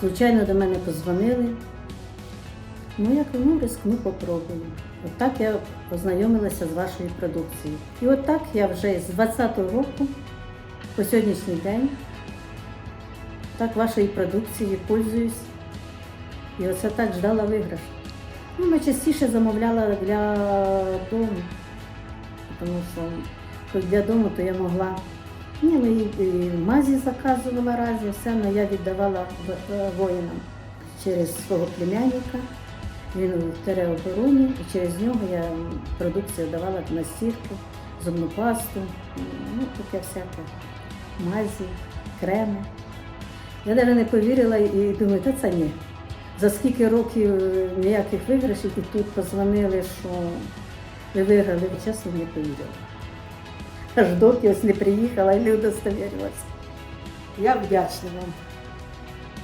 случайно до мене позвонили. Ну, я ну, рискну, попробую. От так я познайомилася з вашою продукцією. І от так я вже з 20-го року по сьогоднішній день так вашою продукцією пользуюсь. І оце так ждала виграш. Ну, частіше замовляла для дому, тому що для дому, то я могла. Ні, ну і, і мазі заказувала разі, все, але я віддавала в- е, воїнам через свого племянника. Він у тереобороні, і через нього я продукцію давала на стірку, зубну пасту, ну таке всяке, мазі, креми. Я навіть не повірила і думаю, та це ні. За скільки років е, ніяких виграшів, і тут позвонили, що ви виграли, ви чесно не повірила. Не приїхала і не удостовірилася. Я вдячна вам.